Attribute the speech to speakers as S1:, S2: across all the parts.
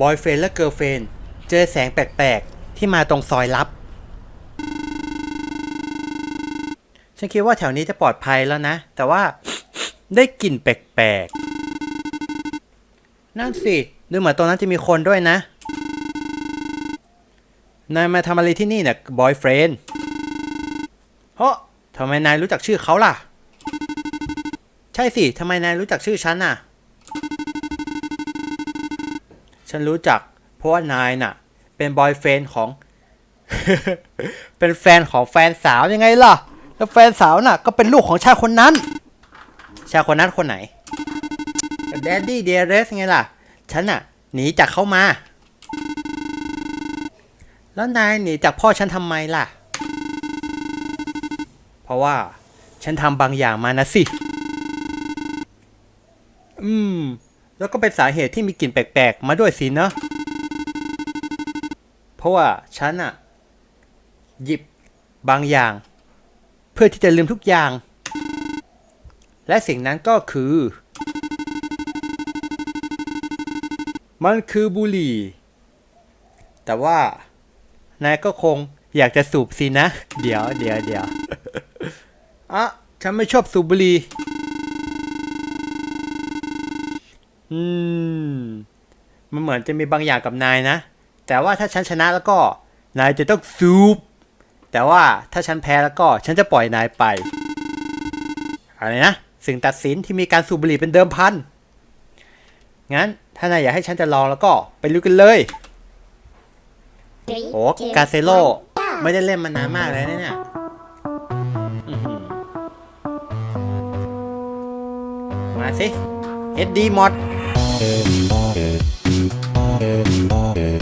S1: บอยเฟรนและเกิร์ลเฟรนเจอแสงแปลกๆ ที่มาตรงซอยลับ ฉันคิดว่าแถวนี้จะปลอดภัยแล้วนะ แต่ว่าได้กลิ่นแปลกๆ นั่นสิ ดูเหมือนตรงนั้นจะมีคนด้วยนะ นายมาทำอะไรที่นี่เนี่ยบอยเฟรนเฮ้ทำไมนายรู้จักชื่อเขาล่ะ ใช่สิ ทำไมนายรู้จักชื่อฉันน่ะ ฉันรู้จัก เพราะว่านายน่ะ เป็นบอยเฟนของ เป็นแฟนของแฟนสาวยังไงล่ะ แล้วแฟนสาวน่ะ ก็เป็นลูกของชายคนนั้น ชายคนนั้นคนไหนแดดดี้เดเรสไงล่ะ ฉันน่ะ หนีจากเขามา แล้วนายหนีจากพ่อฉันทำไมล่ะ เพราะว่า ฉันทำบางอย่างมานะสิ อืม แล้วก็เป็นสาเหตุที่มีกลิ่นแปลกๆ มาด้วยสินะ เพราะว่าฉันอะหยิบบางอย่าง เพื่อที่จะลืมทุกอย่าง และสิ่งนั้นก็คือ มันคือบุหรี่ แต่ว่านายก็คงอยากจะสูบสินะ เดี๋ยวเดี๋ยวเดี๋ยวอะฉันไม่ชอบสูบบุหรี่ อืม มันเหมือนจะมีบางอย่างกับนายนะ แต่ว่าถ้าฉันชนะแล้วก็ นายจะต้องสูบแต่ว่าถ้าฉันแพ้แล้วก็ ฉันจะปล่อยนายไป อะไรนะ สิ่งตัดสินที่มีการสูบบุหรี่เป็นเดิมพัน งั้น ถ้านายอยากให้ฉันจะลองแล้วก็ไปลุยกันเลย โอ้กาเซโลไม่ได้เล่นมานานมากเลยนะเนี่ยอื้อหือมาสิ HD mod โ「あれにばれ」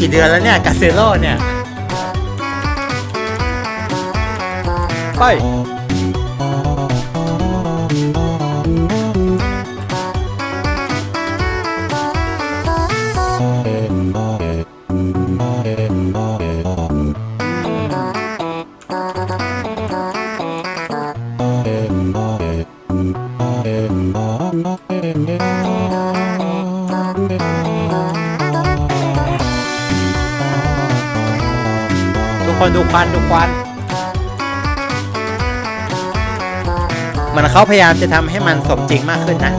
S1: กี่เดือนแล้วเนี่ยกาเซโร่เนี่ย ไป ดูควันดูควัน มันเขาพยายามจะทำให้มันสมจริงมากขึ้นนะ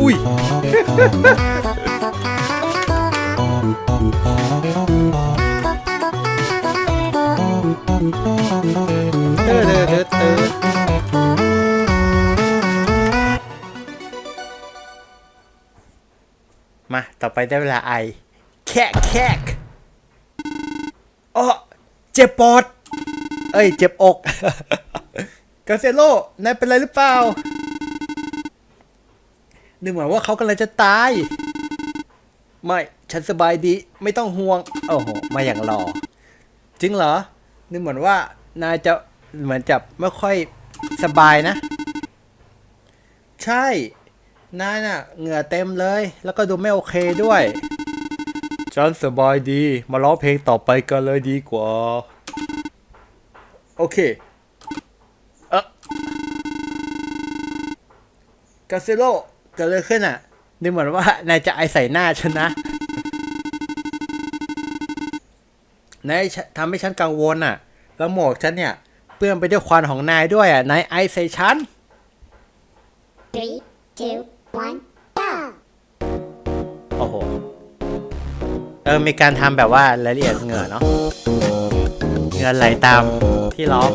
S1: อุ้ยเตอเตอเตอ มาต่อไปได้เวลาไอ แคะแคะอ้อเจ็บปอด เอ้ย เจ็บอกกาเซโลนายเป็นไรหรือเปล่าดูเหมือนว่าเขากำลังจะตาย ไม่ ฉันสบายดี ไม่ต้องห่วง โอ้โห มาอย่างรอจริงเหรอดูเหมือนว่านายจะเหมือนจะไม่ค่อยสบายนะ ใช่ นายน่ะเหงื่อเต็มเลย แล้วก็ดูไม่โอเคด้วยฉันสบายดี มาร้องเพลงต่อไปกันเลยดีกว่า โอเคเออกาเซโลเกิดอะไรขึ้นอะดูเหมือนว่านายจะไอใส่หน้าฉันนะนายทำให้ฉันกังวลอะ แล้วหมวกฉันเนี่ย เปื้อนไปด้วยควันของนายด้วยอะ นายไอใส่ฉัน
S2: Three, two,
S1: เออมีการทำแบบว่ารายละเอียดเหงื่อเนาะเหงื่อไหลตามที่ร้อง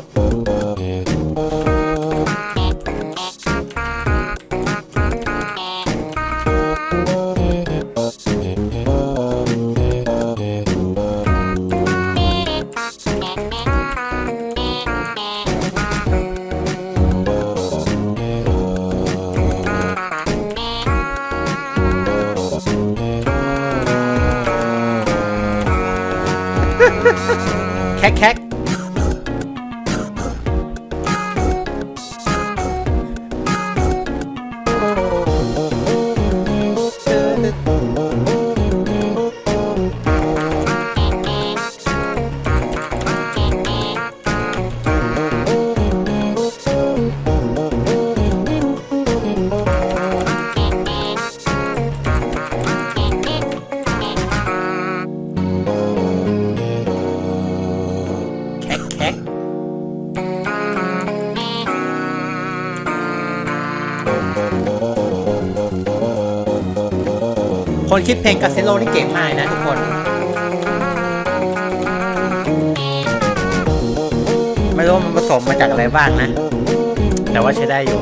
S1: คนคิดเพลงกาเซโลนี่เก่งมากนะทุกคน ไม่รู้มันผสมมาจากอะไรบ้างนะ แต่ว่าใช้ได้อยู่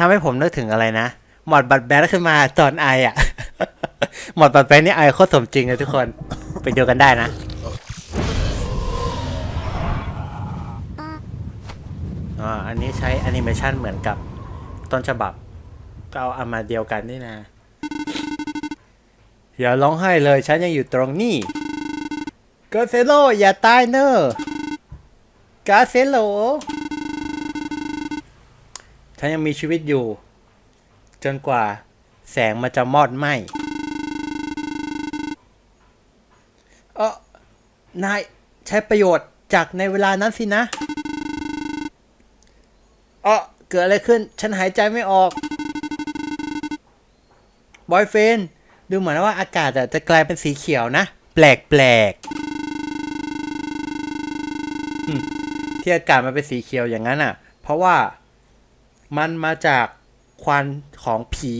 S1: ทำให้ผมนึกถึงอะไรนะ หมอดบัตรแบนขึ้นมาตอนไออะ หมอดบัตรแบนนี่ไอโคตรสมจริงเลยทุกคน ไปดูกันได้นะอ่าอันนี้ใช้แอนิเมชันเหมือนกับต้นฉบับ ก็เอาเอามาเดียวกันนี่นะ อย่าร้องไห้เลย ฉันยังอยู่ตรงนี้กาเซโลอย่าตายเนอะกาเซโล ฉันยังมีชีวิตอยู่ จนกว่าแสงมันจะมอดไหมเออนายใช้ประโยชน์จากในเวลานั้นสินะเออเกิดอะไรขึ้น ฉันหายใจไม่ออก บอยเฟน ดูเหมือนว่าอากาศอะจะกลายเป็นสีเขียวนะ แปลกแปลกที่อากาศมันเป็นสีเขียวอย่างนั้นอะ เพราะว่า มันมาจากควันของผี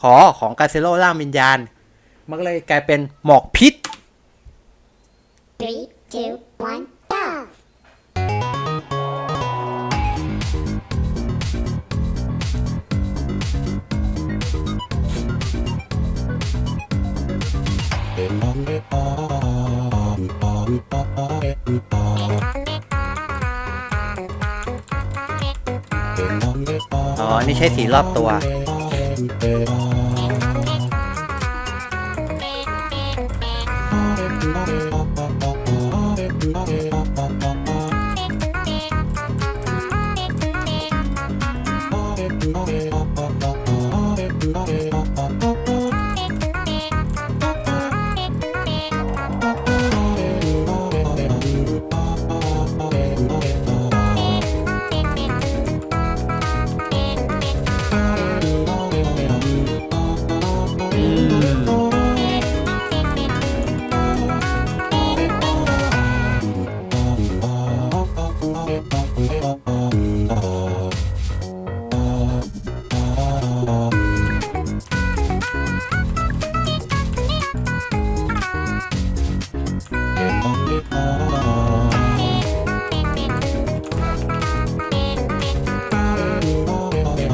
S1: ขอของกาเซโลล่างวิญญาณ มันก็เลยกลายเป็นหมอกพิษ
S2: Three, two, one,
S1: นี่ใช้สีรอบตัว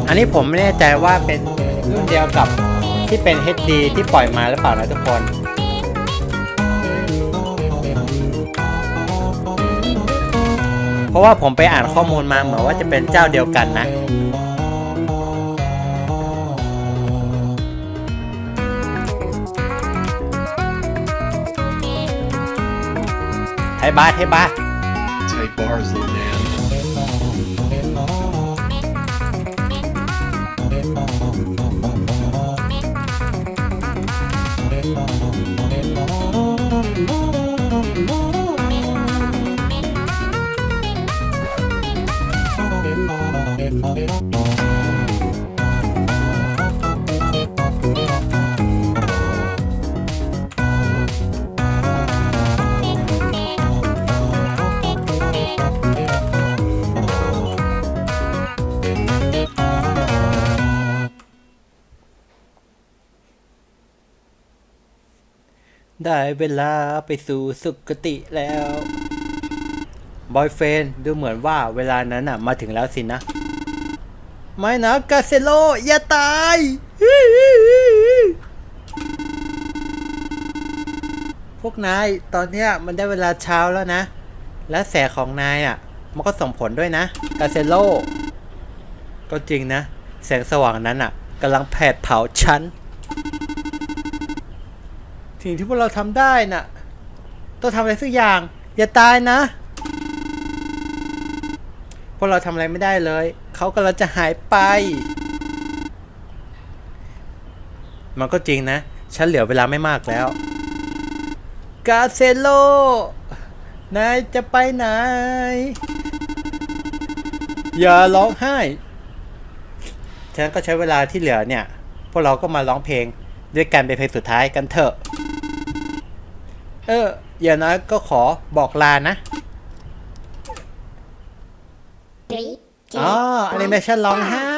S1: อันนี้ผมไม่แน่ใจว่าเป็นรุ่นเดียวกับที่เป็น HD ที่ปล่อยมาหรือเปล่านะทุกคน เพราะว่าผมไปอ่านข้อมูลมาเหมือนว่าจะเป็นเจ้าเดียวกันนะ ให้บาสให้บาส
S3: Tight bars,
S1: ได้เวลาไปสู่สุคติแล้ว บอยเฟนดูเหมือนว่าเวลานั้นอะมาถึงแล้วสินะ ไม่นะกาเซโล อย่าตาย พวกนายตอนเนี้ยมันได้เวลาเช้าแล้วนะ และแสของนายอะ มันก็ส่งผลด้วยนะ กาเซโล ก็จริงนะ แสงสว่างนั้นอะกำลังแผดเผาฉัน สิ่งที่พวกเราทำได้น่ะ ต้องทำอะไรสักอย่าง อย่าตายนะ พวกเราทำอะไรไม่ได้เลย เขากำลังจะหายไป มันก็จริงนะ ฉันเหลือเวลาไม่มากแล้ว กาเซโล นายจะไปไหน อย่าร้องไห้ ฉันก็ใช้เวลาที่เหลือเนี่ย พวกเราก็มาร้องเพลงด้วยกันเป็นเพลงสุดท้ายกันเถอะ เออ อย่างน้อยก็ขอบอกลานะ
S2: Three, two,
S1: อ๋อแอนิเมชันร้องไห้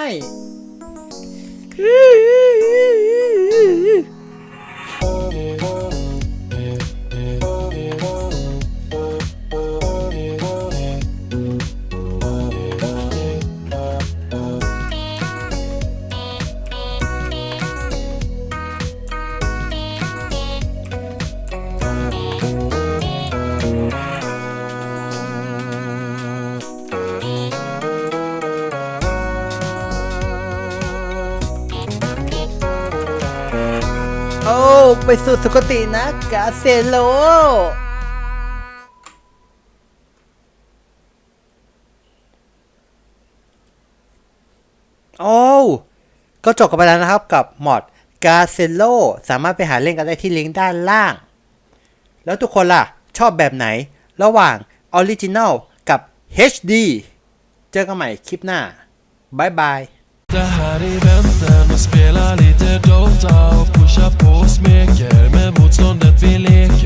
S1: ไปสู่สุคตินะกาเซโลโอ้ก็จบกันไปแล้วนะครับกับมอดกาเซโลสามารถไปหาเล่นกันได้ที่ลิงก์ด้านล่าง แล้วทุกคนล่ะ ชอบแบบไหน ระหว่างออริจินัลกับ HD เจอกันใหม่คลิปหน้า บ๊ายบาย
S4: Det här är väntan och spela lite Dota och pusha på och smeker med motståndet vi leker.